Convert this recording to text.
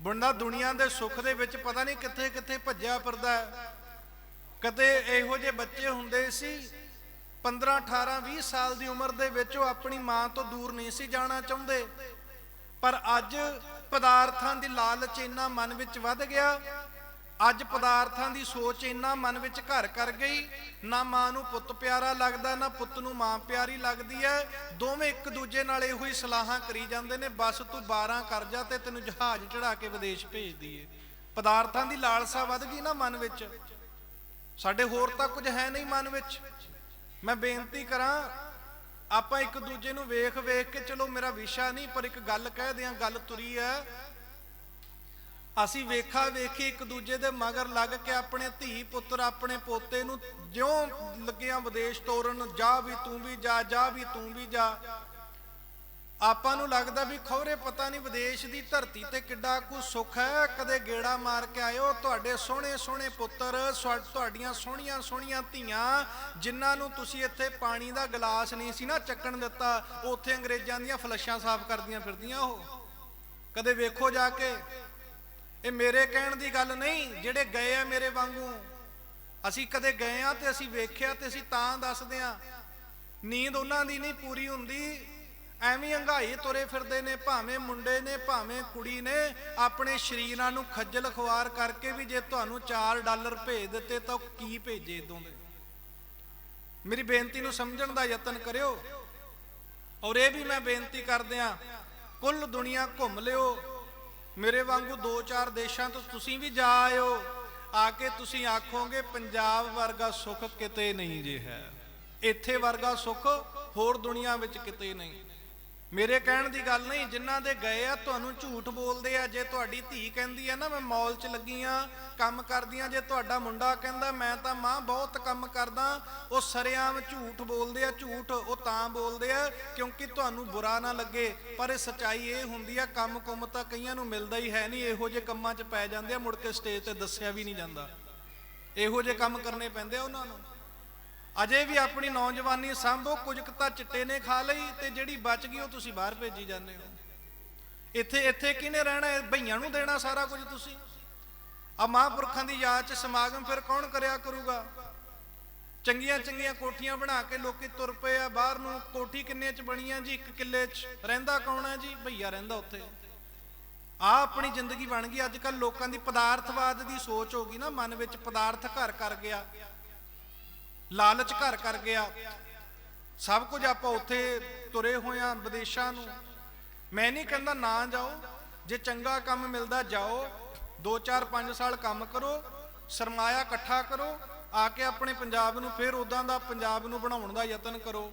ਬੰਦਾ ਦੁਨੀਆ ਦੇ ਸੁੱਖ ਦੇ ਵਿੱਚ ਪਤਾ ਨਹੀਂ ਕਿੱਥੇ ਕਿੱਥੇ ਭੱਜਿਆ ਫਿਰਦਾ ਕਦੇ ਇਹੋ ਜਿਹੇ ਬੱਚੇ ਹੁੰਦੇ ਸੀ 15 18 20 ਸਾਲ ਦੀ ਉਮਰ ਦੇ ਵਿੱਚ ਉਹ ਆਪਣੀ ਮਾਂ ਤੋਂ ਦੂਰ ਨਹੀਂ ਸੀ ਜਾਣਾ ਚਾਹੁੰਦੇ। ਪਰ ਅੱਜ ਪਦਾਰਥਾਂ ਦੀ ਲਾਲਚ ਇੰਨਾ ਮਨ ਵਿੱਚ ਵੱਧ ਗਿਆ ਅੱਜ ਪਦਾਰਥਾਂ ਦੀ ਸੋਚ ਇੰਨਾ ਮਨ ਵਿੱਚ ਘਰ ਕਰ ਗਈ, ਨਾ ਮਾਂ ਨੂੰ ਪੁੱਤ ਪਿਆਰਾ ਲੱਗਦਾ, ਨਾ ਪੁੱਤ ਨੂੰ ਮਾਂ ਪਿਆਰੀ ਲੱਗਦੀ ਹੈ ਦੋਵੇਂ ਇੱਕ ਦੂਜੇ ਨਾਲ ਇਹੋ ਹੀ ਸਲਾਹਾਂ ਕਰੀ ਜਾਂਦੇ ਨੇ, ਬਸ ਤੂੰ 12 ਕਰ ਜਾ ਤੇ ਤੈਨੂੰ ਜਹਾਜ਼ ਚੜਾ ਕੇ ਵਿਦੇਸ਼ ਭੇਜਦੀ ਦਈਏ। ਪਦਾਰਥਾਂ ਦੀ ਲਾਲਸਾ ਵੱਧ ਗਈ ਨਾ ਮਨ ਵਿੱਚ। ਸਾਡੇ ਹੋਰ ਤਾਂ ਕੁਝ ਹੈ ਨਹੀਂ ਮਨ ਵਿੱਚ। ਮੈਂ ਬੇਨਤੀ ਕਰਾਂ, ਆਪਾਂ ਇੱਕ ਦੂਜੇ ਨੂੰ ਵੇਖ ਵੇਖ ਕੇ, ਚਲੋ ਮੇਰਾ ਵਿਸ਼ਾ ਨਹੀਂ, ਪਰ ਇੱਕ ਗੱਲ ਕਹਿ ਦਿਆਂ, ਗੱਲ ਤੁਰੀ ਹੈ ਅਸੀਂ ਵੇਖਾ ਵੇਖੀ ਇੱਕ ਦੂਜੇ ਦੇ ਮਗਰ ਲੱਗ ਕੇ ਆਪਣੇ ਧੀ ਪੁੱਤਰ ਆਪਣੇ ਪੋਤੇ ਨੂੰ ਜਿਉਂ ਲੱਗਿਆਂ ਵਿਦੇਸ਼ ਤੋਰਨ, ਜਾ ਵੀ ਤੂੰ ਵੀ ਜਾ ਜਾ ਵੀ ਤੂੰ ਵੀ ਜਾ। ਆਪਾਂ ਨੂੰ ਲੱਗਦਾ ਵੀ ਖੌਰੇ ਪਤਾ ਨਹੀਂ ਵਿਦੇਸ਼ ਦੀ ਧਰਤੀ ਤੇ ਕਿੱਡਾ ਕੁ ਸੁੱਖ ਹੈ। ਕਦੇ ਗੇੜਾ ਮਾਰ ਕੇ ਆਇਓ, ਤੁਹਾਡੇ ਸੋਹਣੇ ਸੋਹਣੇ ਪੁੱਤਰ ਤੁਹਾਡੀਆਂ ਸੋਹਣੀਆਂ ਸੋਹਣੀਆਂ ਧੀਆਂ, ਜਿਨ੍ਹਾਂ ਨੂੰ ਤੁਸੀਂ ਇੱਥੇ ਪਾਣੀ ਦਾ ਗਲਾਸ ਨਹੀਂ ਸੀ ਨਾ ਚੱਕਣ ਦਿੱਤਾ, ਉੱਥੇ ਅੰਗਰੇਜ਼ਾਂ ਦੀਆਂ ਫਲਸ਼ਾਂ ਸਾਫ਼ ਕਰਦੀਆਂ ਫਿਰਦੀਆਂ ਉਹ। ਕਦੇ ਵੇਖੋ ਜਾ ਕੇ। ਇਹ ਮੇਰੇ ਕਹਿਣ ਦੀ ਗੱਲ ਨਹੀਂ, ਜਿਹੜੇ ਗਏ ਆ ਮੇਰੇ ਵਾਂਗੂ। ਅਸੀਂ ਕਦੇ ਗਏ ਆ ਤੇ ਅਸੀਂ ਵੇਖਿਆ ਤੇ ਅਸੀਂ ਤਾਂ ਦੱਸਦੇ ਆ। ਨੀਂਦ ਉਹਨਾਂ ਦੀ ਨਹੀਂ ਪੂਰੀ ਹੁੰਦੀ। ਐਵੇਂ ਹੰਗਾਈ ਤੁਰੇ ਫਿਰਦੇ ਨੇ, ਭਾਵੇਂ ਮੁੰਡੇ ਨੇ, ਭਾਵੇਂ ਕੁੜੀ ਨੇ, ਆਪਣੇ ਸ਼ਰੀਰਾਂ ਨੂੰ ਖੱਜਲ ਖੁਆਰ ਕਰਕੇ ਵੀ ਜੇ ਤੁਹਾਨੂੰ 4 ਡਾਲਰ ਭੇਜ ਦਿੱਤੇ ਤਾਂ ਉਹ ਕੀ ਭੇਜੇ ਇਦੋਂ ਦੇ? ਮੇਰੀ ਬੇਨਤੀ ਨੂੰ ਸਮਝਣ ਦਾ ਯਤਨ ਕਰਿਓ। ਔਰ ਇਹ ਵੀ ਮੈਂ ਬੇਨਤੀ ਕਰਦਿਆਂ, ਕੁੱਲ ਦੁਨੀਆ ਘੁੰਮ ਲਿਓ। ਮੇਰੇ ਵਾਂਗੂ ਦੋ ਚਾਰ ਦੇਸ਼ਾਂ ਤੋਂ ਤੁਸੀਂ ਵੀ ਜਾ ਆਇਓ। ਆ ਕੇ ਤੁਸੀਂ ਆਖੋਗੇ, ਪੰਜਾਬ ਵਰਗਾ ਸੁੱਖ ਕਿਤੇ ਨਹੀਂ ਜੇ ਹੈ। ਇੱਥੇ ਵਰਗਾ ਸੁੱਖ ਹੋਰ ਦੁਨੀਆ ਵਿੱਚ ਕਿਤੇ ਨਹੀਂ। ਮੇਰੇ ਕਹਿਣ ਦੀ ਗੱਲ ਨਹੀਂ, ਜਿਨ੍ਹਾਂ ਦੇ ਗਏ ਆ, ਤੁਹਾਨੂੰ ਝੂਠ ਬੋਲਦੇ ਆ। ਜੇ ਤੁਹਾਡੀ ਧੀ ਕਹਿੰਦੀ ਆ ਨਾ, ਮੈਂ ਮਾਲ 'ਚ ਲੱਗੀ ਆ, ਕੰਮ ਕਰਦੀ ਆ, ਜੇ ਤੁਹਾਡਾ ਮੁੰਡਾ ਕਹਿੰਦਾ, ਮੈਂ ਤਾਂ ਮਾਂ ਬਹੁਤ ਕੰਮ ਕਰਦਾ, ਉਹ ਸਰਿਆਮ ਝੂਠ ਬੋਲਦੇ ਆ, ਝੂਠ ਉਹ ਤਾਂ ਬੋਲਦੇ ਆ, ਕਿਉਂਕਿ ਤੁਹਾਨੂੰ ਬੁਰਾ ਨਾ ਲੱਗੇ। ਪਰ ਇਹ ਸਚਾਈ ਇਹ ਹੁੰਦੀ ਆ ਕੰਮ ਕੁੰਮ ਤਾਂ ਕਈਆਂ ਨੂੰ ਮਿਲਦਾ ਹੀ ਹੈ ਨਹੀਂ, ਇਹੋ ਜਿਹੇ ਕੰਮਾਂ 'ਚ ਪੈ ਜਾਂਦੇ ਆ, ਮੁੜ ਕੇ ਸਟੇਜ ਤੇ ਦੱਸਿਆ ਵੀ ਨਹੀਂ ਜਾਂਦਾ। ਇਹੋ ਜਿਹੇ ਕੰਮ ਕਰਨੇ ਪੈਂਦੇ ਆ ਉਹਨਾਂ ਨੂੰ। ਅਜੇ ਵੀ ਆਪਣੀ ਨੌਜਵਾਨੀ ਸੰਭੋ, ਕੁਝ ਕੁ ਤਾਂ ਚਿੱਟੇ ਨੇ ਖਾ ਲਈ ਤੇ ਜਿਹੜੀ ਬਚ ਗਈ ਉਹ ਤੁਸੀਂ ਬਾਹਰ ਭੇਜੀ ਜਾਂਦੇ ਹੋ। ਇੱਥੇ ਇੱਥੇ ਕਿਹਨੇ ਰਹਿਣਾ? ਹੈ? ਭਈਆਂ ਨੂੰ ਦੇਣਾ ਸਾਰਾ ਕੁਝ ਤੁਸੀਂ। ਆ ਮਹਾਂਪੁਰਖਾਂ ਦੀ ਯਾਦ 'ਚ ਸਮਾਗਮ ਫਿਰ ਕੌਣ ਕਰਿਆ ਕਰੂਗਾ? ਚੰਗੀਆਂ ਚੰਗੀਆਂ ਕੋਠੀਆਂ ਬਣਾ ਕੇ ਲੋਕੀ ਤੁਰ ਪਏ ਆ। ਬਾਹਰ ਨੂੰ ਕੋਠੀ ਕਿੰਨੇ 'ਚ ਬਣੀਆਂ ਜੀ? ਇੱਕ ਕਿੱਲੇ 'ਚ। ਰਹਿੰਦਾ ਕੌਣ ਹੈ ਜੀ? ਭਈਆ ਰਹਿੰਦਾ ਉੱਥੇ। ਆ ਆਪਣੀ ਜ਼ਿੰਦਗੀ ਬਣ ਗਈ। ਅੱਜ ਕੱਲ ਲੋਕਾਂ ਦੀ ਪਦਾਰਥਵਾਦ ਦੀ ਸੋਚ ਹੋ ਗਈ ਨਾ। ਮਨ ਵਿੱਚ ਪਦਾਰਥ ਘਰ ਕਰ ਗਿਆ। ਲਾਲਚ ਘਰ ਕਰ ਗਿਆ। ਸਭ ਕੁਝ ਆਪਾਂ ਉੱਥੇ ਤੁਰੇ ਹੋਇਆਂ ਵਿਦੇਸ਼ਾਂ ਨੂੰ। ਮੈਂ ਨਹੀਂ ਕਹਿੰਦਾ ਨਾ ਜਾਓ। ਜੇ ਚੰਗਾ ਕੰਮ ਮਿਲਦਾ ਜਾਓ। 2 4 5 ਸਾਲ ਕੰਮ ਕਰੋ। ਸਰਮਾਇਆ ਇਕੱਠਾ ਕਰੋ। ਆ ਕੇ ਆਪਣੇ ਪੰਜਾਬ ਨੂੰ ਫਿਰ ਉਦਾਂ ਦਾ ਪੰਜਾਬ ਨੂੰ ਬਣਾਉਣ ਦਾ ਯਤਨ ਕਰੋ।